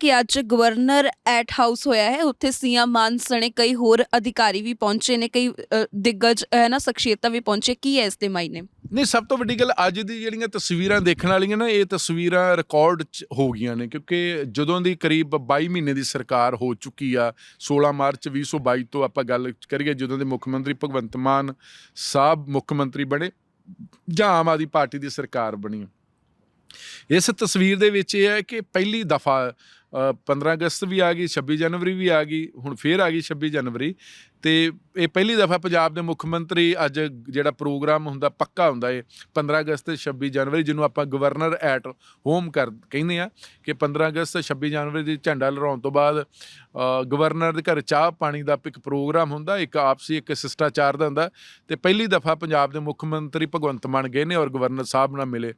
ਕਿ ਅੱਜ governor at house ਹੋਇਆ ਹੈ। ਉੱਥੇ ਸੀਐਮ ਮਾਨ ਸਣੇ ਕਈ ਹੋਰ ਅਧਿਕਾਰੀ ਵੀ ਪਹੁੰਚੇ ਨੇ, ਕਈ ਦਿੱਗਜ ਹੈ ਨਾ, ਸ਼ਖਸੀਅਤਾਂ ਵੀ ਪਹੁੰਚੇ। ਕੀ ਹੈ ਇਸ ਦੇ ਮਾਇਨੇ? ਨਹੀਂ, ਸਭ ਤੋਂ ਵੱਡੀ ਗੱਲ ਅੱਜ ਦੀ ਜਿਹੜੀਆਂ ਤਸਵੀਰਾਂ ਦੇਖਣ ਵਾਲੀਆਂ ਨਾ, ਇਹ ਤਸਵੀਰਾਂ ਰਿਕਾਰਡ ਹੋ ਗਈਆਂ ਨੇ, ਕਿਉਂਕਿ ਜਦੋਂ ਦੀ ਕਰੀਬ 22 ਮਹੀਨੇ ਦੀ ਸਰਕਾਰ ਹੋ ਚੁੱਕੀ ਆ 16 ਮਾਰਚ 2022 ਤੋਂ ਆਪਾਂ ਗੱਲ ਕਰੀਏ, ਜਦੋਂ ਦੇ ਮੁੱਖ ਮੰਤਰੀ ਭਗਵੰਤ ਮਾਨ ਸਾਹਿਬ ਮੁੱਖ ਮੰਤਰੀ ਬਣੇ, ਜਾਂ ਆਮ ਆਦਮੀ ਪਾਰਟੀ ਦੀ ਸਰਕਾਰ ਬਣੀ। ਇਸ ਤਸਵੀਰ ਦੇ ਵਿੱਚ ਇਹ ਹੈ ਕਿ ਪਹਿਲੀ ਦਫਾ 15 ਅਗਸਤ ਵੀ ਆ ਗਈ 26 ਜਨਵਰੀ ਵੀ ਆ ਗਈ, ਹੁਣ ਫੇਰ ਆ ਗਈ 26 ਜਨਵਰੀ। ਤੇ ਇਹ ਪਹਿਲੀ ਦਫਾ ਪੰਜਾਬ ਦੇ ਮੁੱਖ ਮੰਤਰੀ ਅੱਜ ਜਿਹੜਾ ਪ੍ਰੋਗਰਾਮ ਹੁੰਦਾ ਪੱਕਾ ਹੁੰਦਾ ਏ 15 ਅਗਸਤ ਤੇ 26 ਜਨਵਰੀ, ਜਿਹਨੂੰ ਆਪਾਂ ਗਵਰਨਰ ਐਟ ਹੋਮ ਕਰ ਕਹਿੰਦੇ ਆ ਕਿ 15 ਅਗਸਤ ਤੇ 26 ਜਨਵਰੀ ਦੀ ਝੰਡਾ ਲਹਿਰਾਉਣ ਤੋਂ ਬਾਅਦ ਗਵਰਨਰ ਦੇ ਘਰ ਚਾਹ ਪਾਣੀ ਦਾ ਇੱਕ ਪ੍ਰੋਗਰਾਮ ਹੁੰਦਾ, ਇੱਕ ਆਪਸੀ ਇੱਕ ਸਿਸ਼ਟਾਚਾਰ ਦਾ ਹੁੰਦਾ ਤੇ ਪਹਿਲੀ ਦਫਾ ਪੰਜਾਬ ਦੇ ਮੁੱਖ ਮੰਤਰੀ ਭਗਵੰਤ ਮਾਨ ਗਏ ਨੇ ਔਰ ਗਵਰਨਰ ਸਾਹਿਬ ਨਾਲ ਮਿਲੇ।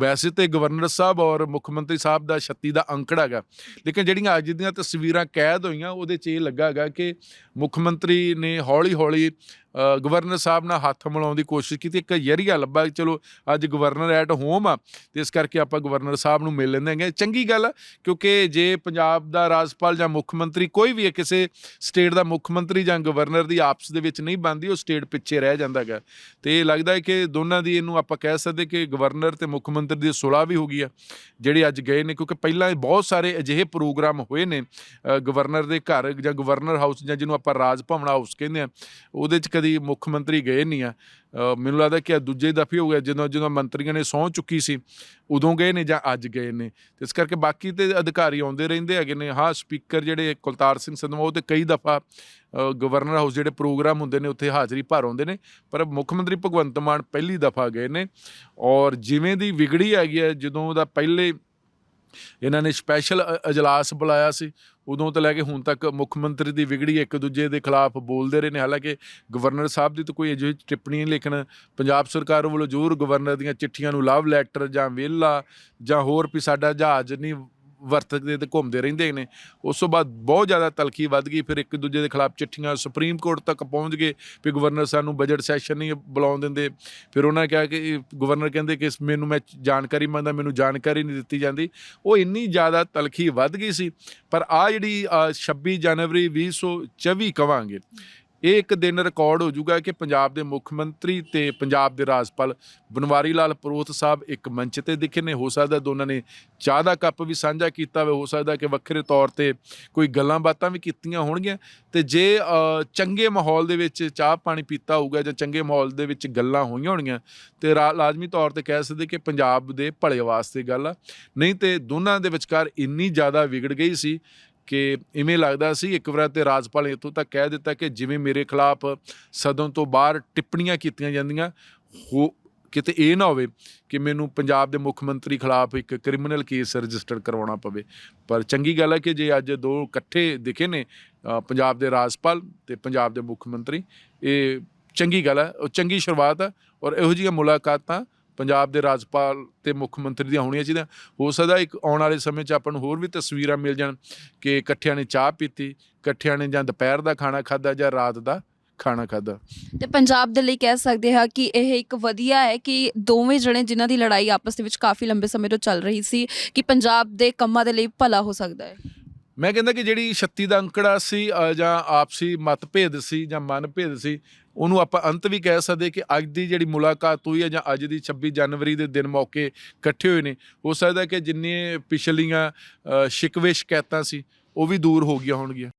ਵੈਸੇ ਤੇ ਗਵਰਨਰ ਸਾਹਿਬ ਔਰ ਮੁੱਖ ਮੰਤਰੀ ਸਾਹਿਬ ਦਾ 36 ਦਾ ਅੰਕੜਾ ਹੈਗਾ ਲੇਕਿਨ ਜਿਹੜੀਆਂ ਅੱਜ ਦੀਆਂ ਤਸਵੀਰਾਂ ਕੈਦ ਹੋਈਆਂ ਉਹਦੇ 'ਚ ਇਹ ਲੱਗਾ ਹੈਗਾ ਕਿ ਮੁੱਖ ਮੰਤਰੀ ਨੇ ਹੌਲੀ ਹੌਲੀ ਗਵਰਨਰ ਸਾਹਿਬ ਨਾਲ ਹੱਥ ਮਿਲਾਉਣ ਦੀ ਕੋਸ਼ਿਸ਼ ਕੀਤੀ ਇੱਕ ਜਰੀਆ ਲੱਭਾ ਚਲੋ ਅੱਜ ਗਵਰਨਰ ਐਟ ਹੋਮ ਆ ਤੇ ਇਸ ਕਰਕੇ ਆਪਾਂ ਗਵਰਨਰ ਸਾਹਿਬ ਨੂੰ ਮਿਲ ਲੈਂਦੇ ਹੈਗੇ ਚੰਗੀ ਗੱਲ ਆ, ਕਿਉਂਕਿ ਜੇ ਪੰਜਾਬ ਦਾ ਰਾਜਪਾਲ ਜਾਂ ਮੁੱਖ ਮੰਤਰੀ ਕੋਈ ਵੀ ਹੈ ਕਿਸੇ ਸਟੇਟ ਦਾ ਮੁੱਖ ਮੰਤਰੀ ਜਾਂ ਗਵਰਨਰ ਦੀ ਆਪਸ ਦੇ ਵਿੱਚ ਨਹੀਂ ਬਣਦੀ ਉਹ ਸਟੇਟ ਪਿੱਛੇ ਰਹਿ ਜਾਂਦਾ ਹੈਗਾ। ਤੇ ਇਹ ਲੱਗਦਾ ਹੈ ਕਿ ਦੋਨਾਂ ਦੀ ਇਹਨੂੰ ਆਪਾਂ ਕਹਿ ਸਕਦੇ ਕਿ ਗਵਰਨਰ ਤੇ ਮੁੱਖ ਮੰਤਰੀ ਦੀ ਸੁਲਾਹ ਵੀ ਹੋ ਗਈ ਆ ਜਿਹੜੇ ਅੱਜ ਗਏ ਨੇ ਕਿਉਂਕਿ ਪਹਿਲਾਂ ਬਹੁਤ ਸਾਰੇ ਅਜਿਹੇ ਪ੍ਰੋਗਰਾਮ ਹੋਏ ਨੇ ਗਵਰਨਰ ਦੇ ਘਰ ਜਾਂ ਗਵਰਨਰ ਹਾਊਸ ਜਾਂ ਜਿਹਨੂੰ ਆਪਾਂ ਰਾਜ ਭਵਨ ਹਾਊਸ ਕਹਿੰਦੇ ਆ ਉਹਦੇ 'ਚ ਕਦੀ ਮੁੱਖ ਮੰਤਰੀ ਗਏ ਨਹੀਂ ਆ। ਮੈਨੂੰ ਲੱਗਦਾ ਕਿ ਇਹ ਦੂਜੇ ਦਫੇ ਹੋ ਗਿਆ ਜਦੋਂ ਜਦੋਂ ਮੰਤਰੀਆਂ ਨੇ ਸਹੁੰ ਚੁੱਕੀ ਸੀ, ਉਦੋਂ ਗਏ ਨੇ ਜਾਂ ਅੱਜ ਗਏ ਨੇ। ਇਸ ਕਰਕੇ ਬਾਕੀ ਤੇ ਅਧਿਕਾਰੀ ਆਉਂਦੇ ਰਹਿੰਦੇ ਹੈਗੇ ਨੇ। ਹਾਂ, ਸਪੀਕਰ ਜਿਹੜੇ ਕੁਲਤਾਰ ਸਿੰਘ ਸੰਧਵਾ, ਉਹ ਤੇ ਕਈ ਦਫਾ ਗਵਰਨਰ ਹਾਊਸ ਜਿਹੜੇ ਪ੍ਰੋਗਰਾਮ ਹੁੰਦੇ ਨੇ, ਉੱਥੇ ਹਾਜ਼ਰੀ ਭਰ ਆਉਂਦੇ ਨੇ। ਪਰ ਮੁੱਖ ਮੰਤਰੀ ਭਗਵੰਤ ਮਾਨ ਪਹਿਲੀ ਦਫਾ ਗਏ ਨੇ। ਔਰ ਜਿਵੇਂ ਦੀ ਵਿਗੜੀ ਹੈਗੀ ਹੈ, ਜਦੋਂ ਦਾ ਪਹਿਲੇ ਇਹਨਾਂ ਨੇ ਸਪੈਸ਼ਲ ਅਜਲਾਸ ਬੁਲਾਇਆ ਸੀ ਉਦੋਂ ਤੋਂ ਲੈ ਕੇ ਹੁਣ ਤੱਕ ਮੁੱਖ ਮੰਤਰੀ ਦੀ ਵਿਗੜੀ ਇੱਕ ਦੂਜੇ ਦੇ ਖਿਲਾਫ ਬੋਲਦੇ ਰਹੇ ਨੇ। ਹਾਲਾਂਕਿ ਗਵਰਨਰ ਸਾਹਿਬ ਦੀ ਤਾਂ ਕੋਈ ਅਜਿਹੀ ਟਿੱਪਣੀ ਨਹੀਂ, ਲੇਕਿਨ ਪੰਜਾਬ ਸਰਕਾਰ ਵੱਲੋਂ ਜ਼ਰੂਰ ਗਵਰਨਰ ਦੀਆਂ ਚਿੱਠੀਆਂ ਨੂੰ ਲਵ ਲੈਟਰ ਜਾਂ ਵਿਹਲਾ ਜਾਂ ਹੋਰ ਵੀ ਸਾਡਾ ਜਹਾਜ਼ ਨਹੀਂ ਵਰਤਦੇ ਤੇ ਘੁੰਮਦੇ ਰਹਿੰਦੇ ਨੇ। ਉਸ ਤੋਂ ਬਾਅਦ ਬਹੁਤ ਜ਼ਿਆਦਾ ਤਲਖੀ ਵੱਧ ਗਈ ਫਿਰ ਇੱਕ ਦੂਜੇ ਦੇ ਖਿਲਾਫ ਚਿੱਠੀਆਂ ਸੁਪਰੀਮ ਕੋਰਟ ਤੱਕ ਪਹੁੰਚ ਗਏ ਵੀ ਗਵਰਨਰ ਸਾਨੂੰ ਬਜਟ ਸੈਸ਼ਨ ਨਹੀਂ ਬੁਲਾਉਣ ਦਿੰਦੇ। ਫਿਰ ਉਹਨਾਂ ਕਿਹਾ ਕਿ ਗਵਰਨਰ ਕਹਿੰਦੇ ਕਿ ਮੈਨੂੰ ਮੈਂ ਜਾਣਕਾਰੀ ਮੰਗਦਾ ਮੈਨੂੰ ਜਾਣਕਾਰੀ ਨਹੀਂ ਦਿੱਤੀ ਜਾਂਦੀ। ਉਹ ਇੰਨੀ ਜ਼ਿਆਦਾ ਤਲਖੀ ਵੱਧ ਗਈ ਸੀ। ਪਰ ਆ ਜਿਹੜੀ ਅ, 26 ਜਨਵਰੀ 2024 ਕਵਾਂਗੇ ਇਹ ਇੱਕ ਦਿਨ ਰਿਕਾਰਡ ਹੋ ਜਾਊਗਾ ਕਿ ਪੰਜਾਬ ਦੇ ਮੁੱਖ ਮੰਤਰੀ ਤੇ ਪੰਜਾਬ ਦੇ ਰਾਜਪਾਲ ਬਨਵਾਰੀ ਲਾਲ ਪ੍ਰੋਹਤ ਸਾਹਿਬ ਇੱਕ ਮੰਚ ਤੇ ਦਿਖੇ ਨੇ। ਹੋ ਸਕਦਾ ਦੋਨਾਂ ਨੇ ਚਾਹ ਦਾ ਕੱਪ ਵੀ ਸਾਂਝਾ ਕੀਤਾ ਹੋਵੇ। ਹੋ ਸਕਦਾ ਕਿ ਵੱਖਰੇ ਤੌਰ ਤੇ ਕੋਈ ਗੱਲਾਂ ਬਾਤਾਂ ਵੀ ਕੀਤੀਆਂ ਹੋਣਗੀਆਂ। ਤੇ ਜੇ ਚੰਗੇ ਮਾਹੌਲ ਦੇ ਵਿੱਚ ਚਾਹ ਪਾਣੀ ਪੀਤਾ ਹੋਊਗਾ ਜਾਂ ਚੰਗੇ ਮਾਹੌਲ ਦੇ ਵਿੱਚ ਗੱਲਾਂ ਹੋਈਆਂ ਹੋਣਗੀਆਂ, ਤੇ ਰਾ- ਲਾਜ਼ਮੀ ਤੌਰ ਤੇ ਕਹਿ ਸਕਦੇ ਕਿ ਪੰਜਾਬ ਦੇ ਭਲੇ ਵਾਸਤੇ ਗੱਲ ਆ। ਨਹੀਂ ਤੇ ਦੋਨਾਂ ਦੇ ਵਿਚਕਾਰ ਇੰਨੀ ਜ਼ਿਆਦਾ ਵਿਗੜ ਗਈ ਸੀ ਕਿ ਇਵੇਂ ਲੱਗਦਾ ਸੀ, ਇੱਕ ਵਾਰ ਤੇ ਰਾਜਪਾਲ ਨੇ ਇੱਥੋਂ ਤੱਕ ਕਹਿ ਦਿੱਤਾ ਕਿ ਜਿਵੇਂ ਮੇਰੇ ਖਿਲਾਫ ਸਦਨ ਤੋਂ ਬਾਹਰ ਟਿੱਪਣੀਆਂ ਕੀਤੀਆਂ ਜਾਂਦੀਆਂ, ਹੋ ਕਿਤੇ ਇਹ ਨਾ ਹੋਵੇ ਕਿ ਮੈਨੂੰ ਪੰਜਾਬ ਦੇ ਮੁੱਖ ਮੰਤਰੀ ਖਿਲਾਫ ਇੱਕ ਕ੍ਰਿਮੀਨਲ ਕੇਸ ਰਜਿਸਟਰ ਕਰਵਾਉਣਾ ਪਵੇ। ਪਰ ਚੰਗੀ ਗੱਲ ਹੈ ਕਿ ਜੇ ਅੱਜ ਦੋ ਇਕੱਠੇ ਦਿਖੇ ਨੇ ਪੰਜਾਬ ਦੇ ਰਾਜਪਾਲ ਤੇ ਪੰਜਾਬ ਦੇ ਮੁੱਖ ਮੰਤਰੀ, ਇਹ ਚੰਗੀ ਗੱਲ ਹੈ, ਉਹ ਚੰਗੀ ਸ਼ੁਰੂਆਤ ਹੈ ਔਰ ਇਹੋ ਜਿਹੀਆਂ ਮੁਲਾਕਾਤਾਂ ਪੰਜਾਬ ਦੇ ਰਾਜਪਾਲ ਤੇ ਮੁੱਖ ਮੰਤਰੀ ਦੀਆਂ ਹੋਣੀਆਂ ਚਾਹੀਦੀਆਂ। ਹੋ ਸਕਦਾ ਇੱਕ ਆਉਣ ਵਾਲੇ ਸਮੇਂ 'ਚ ਆਪਾਂ ਨੂੰ ਹੋਰ ਵੀ ਤਸਵੀਰਾਂ ਮਿਲ ਜਾਣ ਕਿ ਇਕੱਠਿਆਂ ਨੇ ਚਾਹ ਪੀਤੀ, ਇਕੱਠਿਆਂ ਨੇ ਜਾਂ ਦੁਪਹਿਰ ਦਾ ਖਾਣਾ ਖਾਦਾ ਜਾਂ ਰਾਤ ਦਾ ਖਾਣਾ ਖਾਦਾ ਤੇ ਪੰਜਾਬ ਦੇ ਲਈ ਕਹਿ ਸਕਦੇ ਹਾਂ ਕਿ ਇਹ ਇੱਕ ਵਧੀਆ ਹੈ ਕਿ ਦੋਵੇਂ ਜਣੇ ਜਿਨ੍ਹਾਂ ਦੀ ਲੜਾਈ ਆਪਸ ਦੇ ਵਿੱਚ ਕਾਫੀ ਲੰਬੇ ਸਮੇਂ ਤੋਂ ਚੱਲ ਰਹੀ ਸੀ ਕਿ ਪੰਜਾਬ ਦੇ ਕੰਮਾਂ ਦੇ ਲਈ ਭਲਾ ਹੋ ਸਕਦਾ ਹੈ। ਮੈਂ ਕਹਿੰਦਾ ਕਿ ਜਿਹੜੀ 36 ਦਾ ਅੰਕੜਾ ਸੀ ਜਾਂ ਆਪਸੀ ਮਤਭੇਦ ਸੀ, ਜਾਂ ਮਨਭੇਦ ਸੀ, ਉਹਨੂੰ ਆਪਾਂ ਅੰਤ ਵੀ ਕਹਿ ਸਕਦੇ ਕਿ ਅੱਜ ਦੀ ਜਿਹੜੀ ਮੁਲਾਕਾਤ ਹੋਈ ਹੈ ਜਾਂ ਅੱਜ ਦੀ 26 ਜਨਵਰੀ ਦੇ ਦਿਨ ਮੌਕੇ ਇਕੱਠੇ ਹੋਏ ਨੇ, ਹੋ ਸਕਦਾ ਕਿ ਜਿੰਨੇ ਪਿਛਲੀਆਂ ਸ਼ਿਕਵੇ ਸ਼ਿਕਾਇਤਾਂ ਸੀ, ਉਹ ਵੀ ਦੂਰ ਹੋ ਗਈਆਂ ਹੋਣਗੀਆਂ।